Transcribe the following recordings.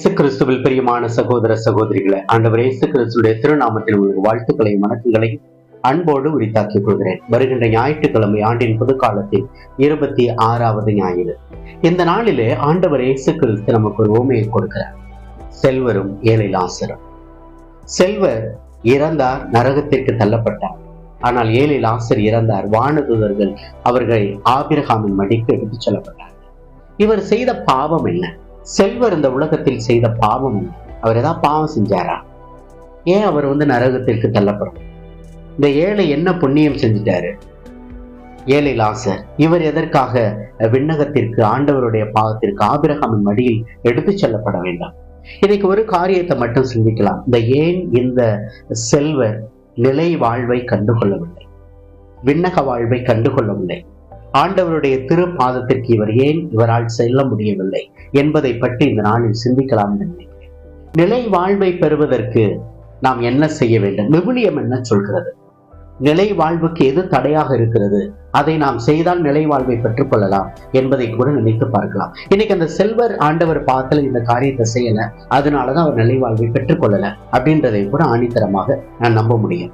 கிறிஸ்துவில் பிரியமான சகோதர சகோதரிகளை ஆண்டவர் இயேசு கிறிஸ்துடைய திருநாமத்தில் உங்களுக்கு வாழ்த்துக்களையும் வணக்கங்களையும் அன்போடு உரித்தாக்கிக் கொள்கிறேன். வருகின்ற ஞாயிற்றுக்கிழமை ஆண்டின் புதுக்காலத்தில் இருபத்தி ஆறாவது ஞாயிறு. இந்த நாளிலே ஆண்டவர் இயேசு கிறிஸ்து நமக்கு ஒரு ஓமையை கொடுக்கிறார். செல்வரும் ஏழை லாசரும் செல்வர் இறந்தார் நரகத்திற்கு தள்ளப்பட்டார். ஆனால் ஏழை லாசர் இறந்தார் வானதுதர்கள் அவர்களை ஆபிரகாமின் மடிக்கு எடுத்துச் செல்லப்பட்டார் இவர் செய்த பாவம் என்ன? செல்வர் இந்த உலகத்தில் செய்த பாவம் அவர் ஏதாவது பாவம் செஞ்சாரா? ஏன் அவர் வந்து நரகத்திற்கு தள்ளப்படும்? இந்த ஏழை என்ன புண்ணியம் செஞ்சிட்டாரு? ஏழை லாசர் இவர் எதற்காக விண்ணகத்திற்கு ஆண்டவருடைய பாவத்திற்கு ஆபிரகாமின் மடியில் எடுத்துச் செல்லப்பட வேண்டாம்? இன்னைக்கு ஒரு காரியத்தை மட்டும் சிந்திக்கலாம். இந்த ஏன் இந்த செல்வர் நிலை வாழ்வை கண்டுகொள்ளவில்லை? விண்ணக வாழ்வை கண்டுகொள்ளவில்லை. ஆண்டவருடைய திரு பாதத்திற்கு இவர் ஏன் இவரால் செல்ல முடியவில்லை என்பதை பற்றி இந்த நாளில் சிந்திக்கலாம் என்று நிலை வாழ்வை பெறுவதற்கு நாம் என்ன செய்ய வேண்டும்? விவிலியம் என்ன சொல்கிறது? நிலை வாழ்வுக்கு எது தடையாக இருக்கிறது? அதை நாம் செய்தால் நிலை வாழ்வை பெற்றுக் கொள்ளலாம் என்பதை கூட நினைத்து பார்க்கலாம். இன்னைக்கு அந்த செல்வர் ஆண்டவர் பாதத்தில் இந்த காரியத்தை செய்யல அதனாலதான் அவர் நிலை வாழ்வை பெற்றுக் கொள்ளல அப்படின்றதை கூட ஆணித்தரமாக நான் நம்ப முடியும்.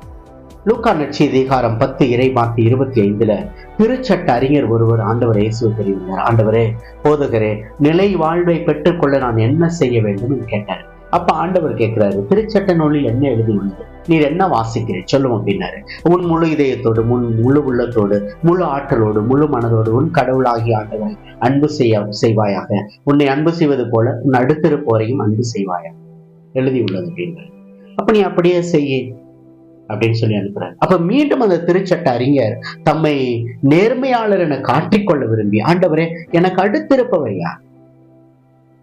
லூக்கா நட்சி அதிகாரம் பத்து இறைமாத்தி இருபத்தி ஐந்துல திருச்சட்ட அறிஞர் ஒருவர் ஆண்டவர் இயேசுவை தெரிவித்தார். ஆண்டவரே போதகரே நிலை வாழ்வை பெற்றுக்கொள்ள நான் என்ன செய்ய வேண்டும்? என்று கேட்டார். அப்ப ஆண்டவர் கேட்கிறாரு திருச்சட்ட நூலில் என்ன எழுதியுள்ளது? நீர் என்ன வாசிக்கிறேன் சொல்லும் அப்படின்னாரு. உன் முழு இதயத்தோடு முன் முழு உள்ளத்தோடு முழு ஆற்றலோடு முழு மனதோடு உன் கடவுளாகிய ஆண்டவரை அன்பு செய்ய செய்வாயாக. உன்னை அன்பு செய்வது போல உன் அடுத்திருப்போரையும் அன்பு செய்வாயாக. எழுதியுள்ளது அப்படின்றார். அப்ப நீ அப்படியே செய்ய அப்படின்னு சொல்லி அனுப்புறாரு அப்ப மீண்டும் அந்த திருச்சட்ட அறிஞர் தம்மை நேர்மையாளர் என காட்டிக்கொள்ள விரும்பி ஆண்டவரே எனக்கு அடுத்திருப்பவர் யார்?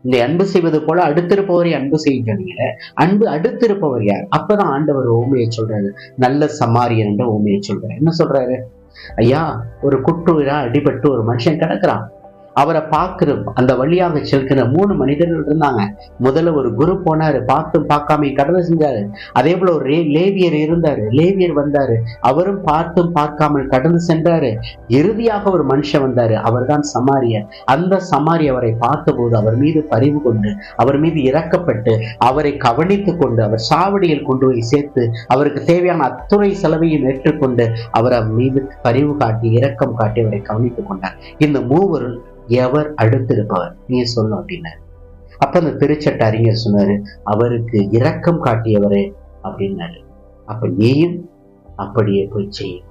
இந்த அன்பு செய்வது போல அடுத்திருப்பவரை அன்பு செய்கிறீங்களே அன்பு அடுத்திருப்பவர் யார்? அப்பதான் ஆண்டவர் ஓமையை சொல்றாரு. நல்ல சமாரியன் என்ற ஓமையை சொல்றாரு. என்ன சொல்றாரு? ஐயா ஒரு குட்டுவிரா அடிபட்டு ஒரு மனுஷன் கிடக்குறான். அவரை பார்க்குற அந்த வழியாக செல்கிற மூணு மனிதர்கள் இருந்தாங்க. முதல்ல ஒரு குரு போனாரு பார்த்தும் பார்க்காம கடந்து செஞ்சாரு. அதே போல ஒரு லேவியர் இருந்தாரு லேவியர் வந்தாரு. அவரும் பார்த்தும் பார்க்காமல் கடந்து சென்றாரு. இறுதியாக ஒரு மனுஷன் வந்தாரு அவர்தான் சமாரியர். அந்த சமாரி அவரை பார்த்தபோது அவர் மீது பரிவு கொண்டு அவர் மீது இறக்கப்பட்டு அவரை கவனித்துக் கொண்டு அவர் சாவடியில் கொண்டு போய் சேர்த்து அவருக்கு தேவையான அத்துணை செலவையும் ஏற்றுக்கொண்டு அவர் அவர் மீது பரிவு காட்டி இரக்கம் காட்டி அவரை கவனித்துக் கொண்டார். இந்த மூவரும் எவர் அடுத்திருப்பவர்? நீ சொல்ல அப்படின்னாரு அப்ப அந்த திருச்சட்ட அறிஞர் சொன்னாரு அவருக்கு இரக்கம் காட்டியவரே அப்படின்னாரு. அப்ப நீயும் அப்படியே போய் செய்யும்?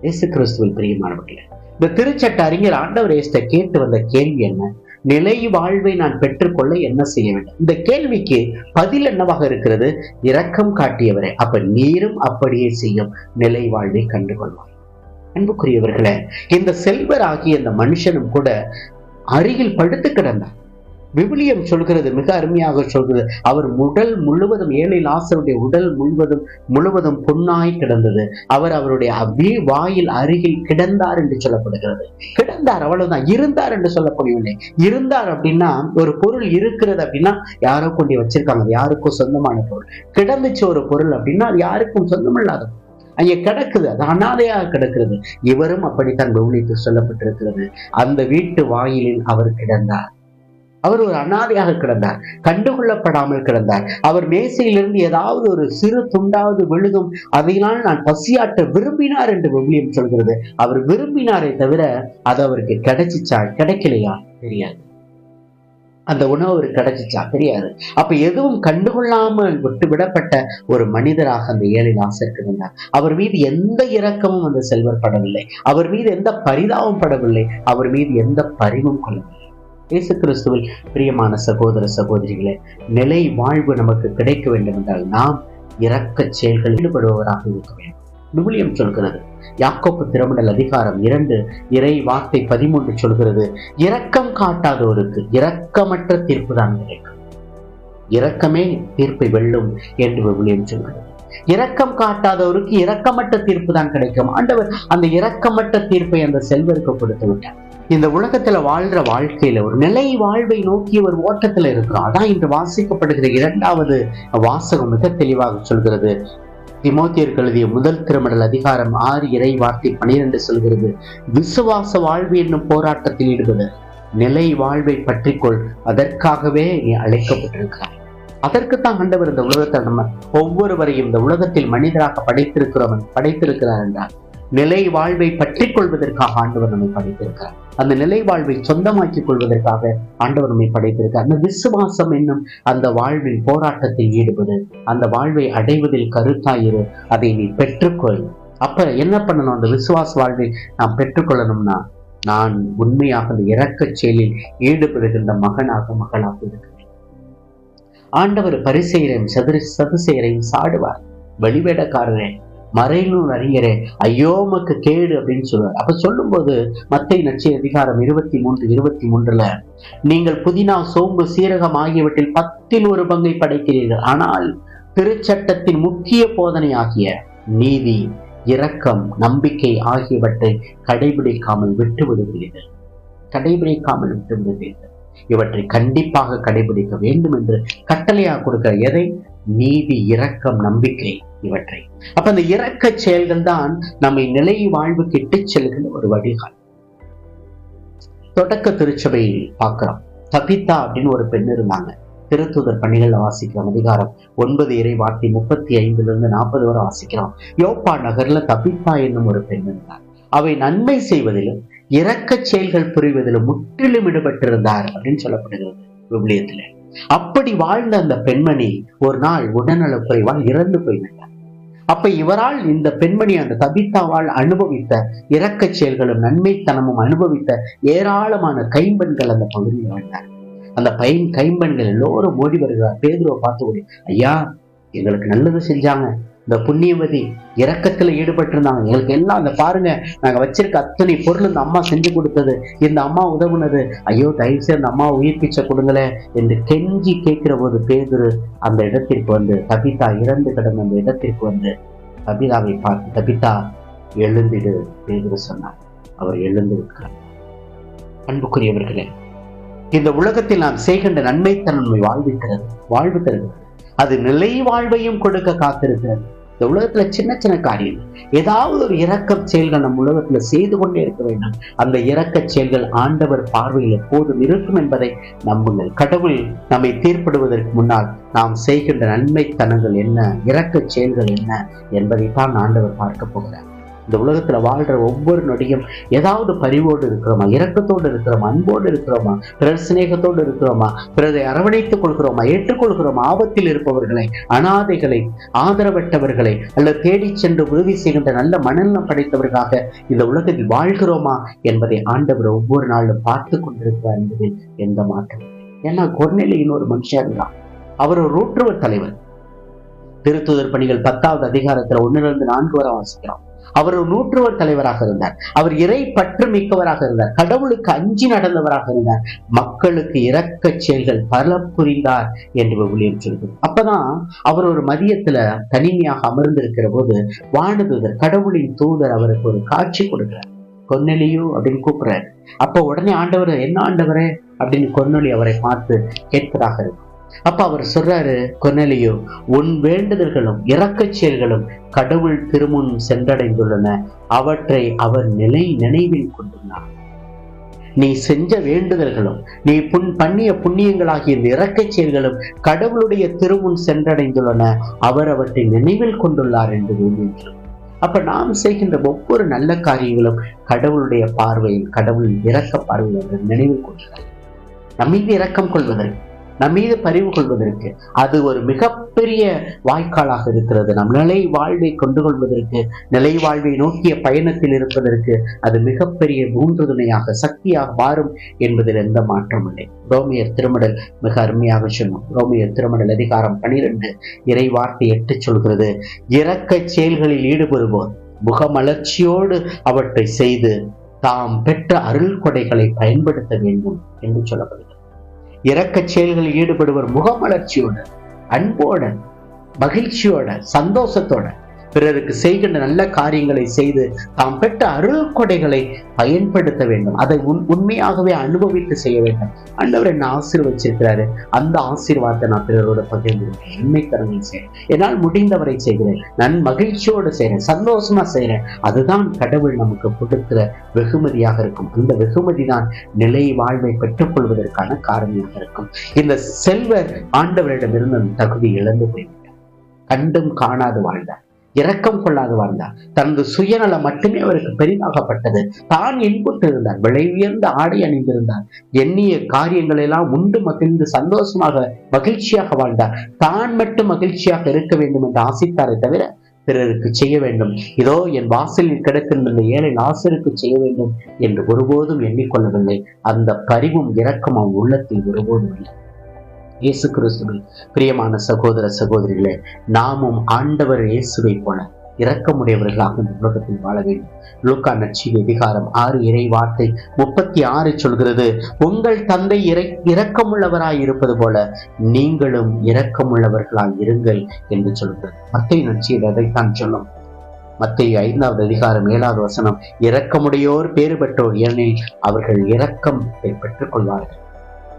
இயேசு கிறிஸ்துவில் பிரியமானவர்களே இந்த திருச்சட்ட அறிஞர் ஆண்டவர் இயேசுட்ட கேட்டு வந்த கேள்வி என்ன? நிலை வாழ்வை நான் பெற்றுக்கொள்ள என்ன செய்ய வேண்டும்? இந்த கேள்விக்கு பதில் என்னவாக இருக்கிறது? இரக்கம் காட்டியவரே. அப்ப நீரும் அப்படியே செய்யும் நிலை வாழ்வை கண்டுகொள்வார். அன்புக்குரியவர்களே இந்த செல்வர் ஆகிய இந்த மனுஷனும் கூட அருகில் படுத்து கிடந்தார். விவிலியம் சொல்கிறது மிக அருமையாக சொல்கிறது. அவர் உடல் முழுவதும் ஏழை லாசருடைய உடல் முழுவதும் முழுவதும் புண்ணாய் கிடந்தது. அவர் அவருடைய அபி வாயில் அருகில் கிடந்தார் என்று சொல்லப்படுகிறது. கிடந்தார் அவ்வளவுதான். இருந்தார் என்று சொல்லப்படவில்லை. இருந்தார் அப்படின்னா ஒரு பொருள் இருக்கிறது அப்படின்னா யாரோ கொண்டு வச்சிருக்காங்க. யாருக்கும் சொந்தமான பொருள். கிடந்துச்சு ஒரு பொருள் அப்படின்னா அது யாருக்கும் சொந்தமில்லாத பொருள். அங்கே கிடக்குது அது அனாதையாக கிடக்கிறது. இவரும் அப்படித்தான் விவலித்து சொல்லப்பட்டிருக்கிறது. அந்த வீட்டு வாயிலில் அவர் கிடந்தார். அவர் ஒரு அனாதையாக கிடந்தார். கண்டுகொள்ளப்படாமல் கிடந்தார். அவர் மேசையிலிருந்து ஏதாவது ஒரு சிறு துண்டாவது விழுதும் அதையினால் நான் பசியாட்ட விரும்பினார் என்று விவிலியம் சொல்கிறது. அவர் விரும்பினாரே தவிர அது அவருக்கு கிடைச்சிச்சா கிடைக்கலையா? தெரியாது. அந்த உணவு அவருக்கு கிடைச்சிச்சா? தெரியாது. அப்ப எதுவும் கண்டுகொள்ளாமல் விட்டு விடப்பட்ட ஒரு மனிதராக அந்த ஏழை லாசர் இருந்தார் அவர் மீது எந்த இரக்கமும் அந்த செல்வர் படவில்லை. அவர் மீது எந்த பரிதாபம் படவில்லை. அவர் மீது எந்த பரிவும் கொள்ளவில்லை. இயேசு கிறிஸ்துவில் பிரியமான சகோதர சகோதரிகளே நிலை வாழ்வு நமக்கு கிடைக்க வேண்டும் என்றால் நாம் இரக்க செயல்களில் ஈடுபடுபவராக இருக்க வேண்டும். விவிலியம் சொல்கிறது யாக்கோப்பு திருமணல் அதிகாரம் இரண்டு இறை வார்த்தை பதிமூன்று சொல்கிறது இரக்கம் காட்டாதோருக்கு இரக்கமற்ற தீர்ப்பு தான் கிடைக்கும். இரக்கமே தீர்ப்பை வெல்லும் என்று விவிலியம் சொல்கிறது இரக்கம் காட்டாதவருக்கு இரக்கமற்ற தீர்ப்பு தான் கிடைக்கும். ஆண்டவர் அந்த இரக்கமற்ற தீர்ப்பை அந்த செல்வருக்கு கொடுத்து விட்டார். இந்த உலகத்துல வாழ்ற வாழ்க்கையில ஒரு நிலை வாழ்வை நோக்கி ஒரு ஓட்டத்துல இருக்கிறோம். அதான் இன்று வாசிக்கப்படுகிற இரண்டாவது வாசகம் மிக தெளிவாக சொல்கிறது திமோத்தியர் எழுதிய முதல் திருமடல் அதிகாரம் ஆறு இறை வார்த்தை பனிரெண்டு சொல்கிறது. விசுவாச வாழ்வு என்னும் போராட்டத்தில் ஈடுபடு. நிலை வாழ்வை பற்றிக்கொள். அதற்காகவே நீ அழைக்கப்பட்டிருக்கிறாய். அதற்குத்தான் ஆண்டவர் இந்த உலகத்தை நம்ம ஒவ்வொருவரையும் இந்த உலகத்தில் மனிதராக படைத்திருக்கிறவன் படைத்திருக்கிறார் என்றால் நிலை வாழ்வை பற்றிக் கொள்வதற்காக ஆண்டவர் நம்மை படைத்திருக்கிறார். அந்த நிலை வாழ்வை சொந்தமாக்கிக் கொள்வதற்காக ஆண்டவர் நம்மை படைத்திருக்கிறார். அந்த விசுவாசம் என்னும் அந்த வாழ்வின் போராட்டத்தில் ஈடுபடு. அந்த வாழ்வை அடைவதில் கருத்தாயிரு. அதை நீ பெற்றுக்கொள். அப்ப என்ன பண்ணணும்? அந்த விசுவாச வாழ்வை நாம் பெற்றுக்கொள்ளணும்னா நான் உண்மையாக அந்த இறக்கச் செயலில் ஈடுபடுகின்ற மகனாக மகளாக இருக்கிறேன் ஆண்டவர் பரிசெயரையும் சதுர சதுசெயரையும் சாடுவார். வெளிவேடக்காரரே மறைநூல் அறிஞரே ஐயோமக்கு கேடு அப்படின்னு சொல்லுவார். அப்ப சொல்லும்போது மத்தை நச்சு அதிகாரம் இருபத்தி மூன்று இருபத்தி மூன்றுல நீங்கள் புதினா சோம்பு சீரகம் ஆகியவற்றில் பத்தில் ஒரு பங்கை படைக்கிறீர்கள். ஆனால் திருச்சட்டத்தின் முக்கிய போதனை ஆகிய நீதி இரக்கம் நம்பிக்கை ஆகியவற்றை கடைபிடிக்காமல் விட்டு விடுகிறீர்கள். கடைபிடிக்காமல் விட்டு விடுகிறீர்கள். இவற்றை கண்டிப்பாக கடைபிடிக்க வேண்டும் என்று கட்டளையாக கொடுக்கிற எதை? நீதி இரக்கம் நம்பிக்கை. இவற்றை. அப்ப அந்த இறக்க செயல்கள் தான் நம்மை நிலை வாழ்வுக்கு இட்டுச் செல்கிற ஒரு வழிகால் தொடக்க திருச்சபை பார்க்கிறோம். தபித்தா அப்படின்னு ஒரு பெண் இருந்தாங்க. திருத்துதர் பணிகள் வாசிக்கிறோம். அதிகாரம் ஒன்பது இறை வார்த்தை முப்பத்தி ஐந்துல இருந்து நாற்பது வரை வாசிக்கிறோம். யோப்பா நகர்ல தபித்தா என்னும் ஒரு பெண் இருந்தார். அவை நன்மை செய்வதிலும் இறக்க செயல்கள் புரிவதிலும் முற்றிலும் ஈடுபட்டிருந்தார் அப்படின்னு சொல்லப்படுகிறது விவிலியத்துல. அப்படி வாழ்ந்த அந்த பெண்மணி ஒரு நாள் உடல்நலக் குறைவால் இறந்து போய்விட்டார். அப்ப இவரால் இந்த பெண்மணி அந்த தபித்தாவால் அனுபவித்த இரக்க செயல்களும் நன்மைத்தனமும் அனுபவித்த ஏராளமான கைம்பெண்கள் அந்த பகுதியில் வந்தார் அந்த பையன் கைம்பெண்கள் எல்லோரும் ஓடி வருகிறார். பேதுருவை பார்த்து ஓடி ஐயா எங்களுக்கு நல்லது செஞ்சாங்க. இந்த புண்ணியவதி இறக்கத்துல ஈடுபட்டிருந்தாங்க. எங்களுக்கு எல்லாம் அந்த பாருங்க நாங்க வச்சிருக்க அத்தனை பொருள் இந்த அம்மா செஞ்சு கொடுத்தது. இந்த அம்மா உதவுனது. ஐயோ தயவு செய்து அந்த அம்மா உயிர் பிச்சை கொடுங்களேன் என்று கெஞ்சி கேட்கிற போது பேதுரு அந்த இடத்திற்கு வந்து தபிதா இறந்து கிடந்த அந்த இடத்திற்கு வந்து தபிதாவை பார்த்து தபிதா எழுந்திடு பேதுரு சொன்னார். அவர் எழுந்து இருக்கிறார் அன்புக்குரியவர்களே இந்த உலகத்தில் நாம் செய்கின்ற நன்மைத்தன்மை வாழ்விக்கிறது வாழ்வு தருகிறது அது நிலை வாழ்வையும் கொடுக்க காத்திருக்கிறது. இந்த உலகத்துல சின்ன சின்ன காரியம். ஏதாவது ஒரு இறக்க செயல்கள் நம் உலகத்துல செய்து கொண்டே இருக்க வேண்டும். அந்த இறக்க செயல்கள் ஆண்டவர் பார்வையில் எப்போதும் இருக்கும் என்பதை நம்புங்கள். கடவுள் நம்மை தீர்ப்பிடுவதற்கு முன்னால் நாம் செய்கின்ற நன்மைத்தனங்கள் என்ன? இறக்க செயல்கள் என்ன? என்பதைத்தான் ஆண்டவர் பார்க்க போகிறார். இந்த உலகத்துல வாழ்ற ஒவ்வொரு நொடியும் ஏதாவது பரிவோடு இருக்கிறோமா? இரக்கத்தோடு இருக்கிறோமா? அன்போடு இருக்கிறோமா? பிறர் சிநேகத்தோடு இருக்கிறோமா? பிறரை அரவணைத்துக் கொள்கிறோமா? ஏற்றுக்கொள்கிறோமா? ஆபத்தில் இருப்பவர்களை அனாதைகளை ஆதரவற்றவர்களை அல்லது தேடிச் சென்று உதவி செய்கின்ற நல்ல மனநலம் படைத்தவர்களாக இந்த உலகத்தில் வாழ்கிறோமா என்பதை ஆண்டவர் ஒவ்வொரு நாளும் பார்த்து கொண்டிருக்கிறார் என்பதில் எந்த மாற்றம்? ஏன்னா கொர்நிலையின் ஒரு மனுஷன் இருந்தான் அவர் ஒரு ரூற்றுவர் தலைவர். திருத்துதர் பணிகள் பத்தாவது அதிகாரத்துல ஒன்னிலிருந்து நான்கு வரை வாசிக்கிறோம். அவர் ஒரு நூற்றுவர் தலைவராக இருந்தார். அவர் இறை பற்று மிக்கவராக இருந்தார். கடவுளுக்கு அஞ்சி நடந்தவராக இருந்தார். மக்களுக்கு இரக்க செயல்கள் பல புரிந்தார் என்று விவிலியம் சொல்கிறது அப்பதான் அவர் ஒரு மதியத்துல தனிமையாக அமர்ந்திருக்கிற போது வானதூதர் கடவுளின் தூதர் அவருக்கு ஒரு காட்சி கொடுக்கிறார். கொன்னெலியோ அப்படின்னு கூப்பிடுறாரு. அப்ப உடனே ஆண்டவர் என்ன ஆண்டவரே? அப்படின்னு கொன்னொழி அவரை பார்த்து கேட்பதாக இருக்கும் அப்ப அவர் சொல்றாரு கொன்னலியோ உன் வேண்டுதல்களும் இறக்கச் செயல்களும் கடவுள் திருமுன் சென்றடைந்துள்ளன. அவற்றை அவர் நிலை நினைவில் கொண்டுள்ளார். நீ செஞ்ச வேண்டுதல்களும் நீ புண் பண்ணிய புண்ணியங்களாகிய இறக்கச் செயல்களும் கடவுளுடைய திருமுன் சென்றடைந்துள்ளன. அவர் அவற்றை நினைவில் கொண்டுள்ளார் என்று வேண்டுகிறோம் அப்ப நாம் செய்கின்ற ஒவ்வொரு நல்ல காரியங்களும் கடவுளுடைய பார்வையில் கடவுளின் இறக்க பார்வையில் நினைவில் கொண்டுள்ளார் நம்மீது இரக்கம் கொள்வதற்கு நம் மீது பரிவு கொள்வதற்கு. அது ஒரு மிகப்பெரிய வாய்க்காலாக இருக்கிறது. நம் நிலை வாழ்வை கொண்டு கொள்வதற்கு நிலை வாழ்வை நோக்கிய பயணத்தில் இருப்பதற்கு அது மிகப்பெரிய ஊன்றுதுணையாக சக்தியாக மாறும் என்பதில் எந்த மாற்றம் இல்லை. ரோமியர் திருமடல் மிக அருமையாக சொன்னோம். ரோமியர் திருமடல் அதிகாரம் பனிரெண்டு இறை வார்த்தை எட்டு சொல்கிறது இறக்க செயல்களில் ஈடுபடுவோர் முகமலர்ச்சியோடு அவற்றை செய்து தாம் பெற்ற அருள் கொடைகளை பயன்படுத்த வேண்டும் என்று சொல்லப்படுகிறது. இறக்கச் செயல்களில் ஈடுபடுவர் முகமலர்ச்சியோட அன்போட மகிழ்ச்சியோட சந்தோஷத்தோட. பிறருக்கு செய்கின்ற நல்ல காரியங்களை செய்து தாம் பெற்ற அருள் கொடைகளை பயன்படுத்த வேண்டும். அதை உன் உண்மையாகவே அனுபவித்து செய்ய வேண்டும். அண்டவர் என்ன ஆசீர்வச்சிருக்கிறாரு. அந்த ஆசீர்வாதத்தை நான் பிறரோட பகிர்ந்து உண்மை தரங்கள் செய்கிறேன். என்னால் முடிந்தவரை செய்கிறேன். நன் மகிழ்ச்சியோடு செய்கிறேன். சந்தோஷமா செய்கிறேன். அதுதான் கடவுள் நமக்கு கொடுக்கிற வெகுமதியாக இருக்கும். அந்த வெகுமதி தான் நிலை வாழ்வை பெற்றுக்கொள்வதற்கான காரணமாக இருக்கும். இந்த செல்வர் ஆண்டவரிடமிருந்து தகுதி இழந்து போய்விட்டார். கண்டும் காணாது வாழ்ந்தார். இரக்கம் கொள்ளாது வாழ்ந்தார் தனது சுயநலம் மட்டுமே அவருக்கு பெரிதாகப்பட்டது தான் இன்புற்றிருந்தார். விலை உயர்ந்த ஆடை அணிந்திருந்தார். எண்ணிய காரியங்கள் எல்லாம் உண்டு மகிழ்ந்து சந்தோஷமாக மகிழ்ச்சியாக வாழ்ந்தார். தான் மட்டும் மகிழ்ச்சியாக இருக்க வேண்டும் என்று ஆசித்தாரே தவிர பிறருக்கு செய்ய வேண்டும். இதோ என் வாசலில் கிடக்கின்ற ஏழை நாசருக்கு செய்ய வேண்டும் என்று ஒருபோதும் எண்ணிக்கொள்ளவில்லை. அந்த பரிவும் இரக்கம் அவன் உள்ளத்தில் ஒருபோதும் இல்லை. இயேசு கிறிஸ்துவில் பிரியமான சகோதர சகோதரிகளே நாமும் ஆண்டவர் இயேசுவை போல இரக்கமுடையவர்களாக இந்த உலகத்தில் வாழ வேண்டும். லூக்கா நட்சி அதிகாரம் ஆறு இறை வார்த்தை முப்பத்தி ஆறு சொல்கிறது உங்கள் தந்தை இறை இரக்கமுள்ளவராய் இருப்பது போல நீங்களும் இரக்கமுள்ளவர்களாய் இருங்கள் என்று சொல்கிறது. மத்திய நட்சியில் அதைத்தான் சொல்லும். மத்திய ஐந்தாவது அதிகாரம் ஏழாவது வசனம் இரக்கமுடையோர் பேறு பெற்றோர் ஏனெனில் அவர்கள் இரக்கம் பெற்றுக் கொள்வார்கள்.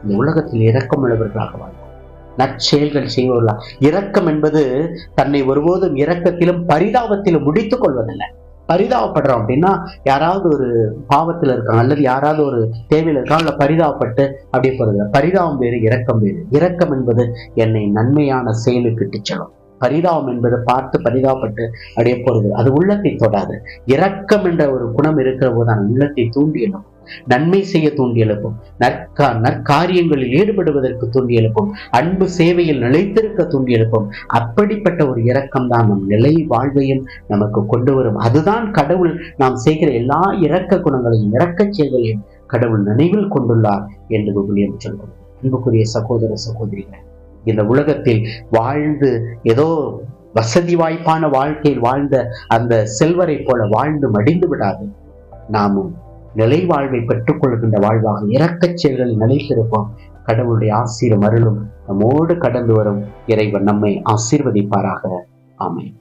இந்த உலகத்தில் இரக்கமுள்ளவர்களாக வாழ்வோம். நற்செயல்கள் செய்வோர்களா? இரக்கம் என்பது தன்னை ஒருபோதும் இரக்கத்திலும் பரிதாபத்திலும் முடித்துக் கொள்வதில்லை. பரிதாபப்படுறோம் அப்படின்னா யாராவது ஒரு பாவத்தில் இருக்காங்க அல்லது யாராவது ஒரு தேவையில் இருக்காங்க இல்லை பரிதாபப்பட்டு அப்படியே போறது பரிதாபம் வேறு இரக்கம் வேறு. இரக்கம் என்பது என்னை நன்மையான செயலுக்கு செல்லும். பரிதாபம் என்பது பார்த்து பரிதாபப்பட்டு அப்படியே போறது. அது உள்ளத்தை தொடாது. இரக்கம் என்ற ஒரு குணம் இருக்கிற போது உள்ளத்தை தூண்டி எழுப்பும். நன்மை செய்ய தூண்டி எழுப்பும். நற்கா நற்காரியங்களில் ஈடுபடுவதற்கு தூண்டி எழுப்பும். அன்பு சேவையில் நிலைத்திருக்க தூண்டி எழுப்பும். அப்படிப்பட்ட ஒரு இரக்கம் தான் நம் நிலை வாழ்வையும் நமக்கு கொண்டு வரும். அதுதான் கடவுள் நாம் செய்கிற எல்லா இரக்க குணங்களையும் இரக்க செயல்களையும் கடவுள் நினைவில் கொண்டுள்ளார் என்று விவிலியம் அன்புக்குரிய சகோதர சகோதரிகள் இந்த உலகத்தில் வாழ்ந்து ஏதோ வசதி வாய்ப்பான வாழ்க்கையில் வாழ்ந்த அந்த செல்வரை போல வாழ்ந்து மடிந்து விடாது. நாமும் நிலை வாழ்வை பெற்றுக் கொள்கின்ற வாழ்வாக இறக்கச் செயல்களில் நிலைத்திருப்போம். கடவுளுடைய ஆசீரும் அருளும் நம்மோடு கடந்து வரும் இறைவன் நம்மை ஆசீர்வதிப்பாராக. ஆமை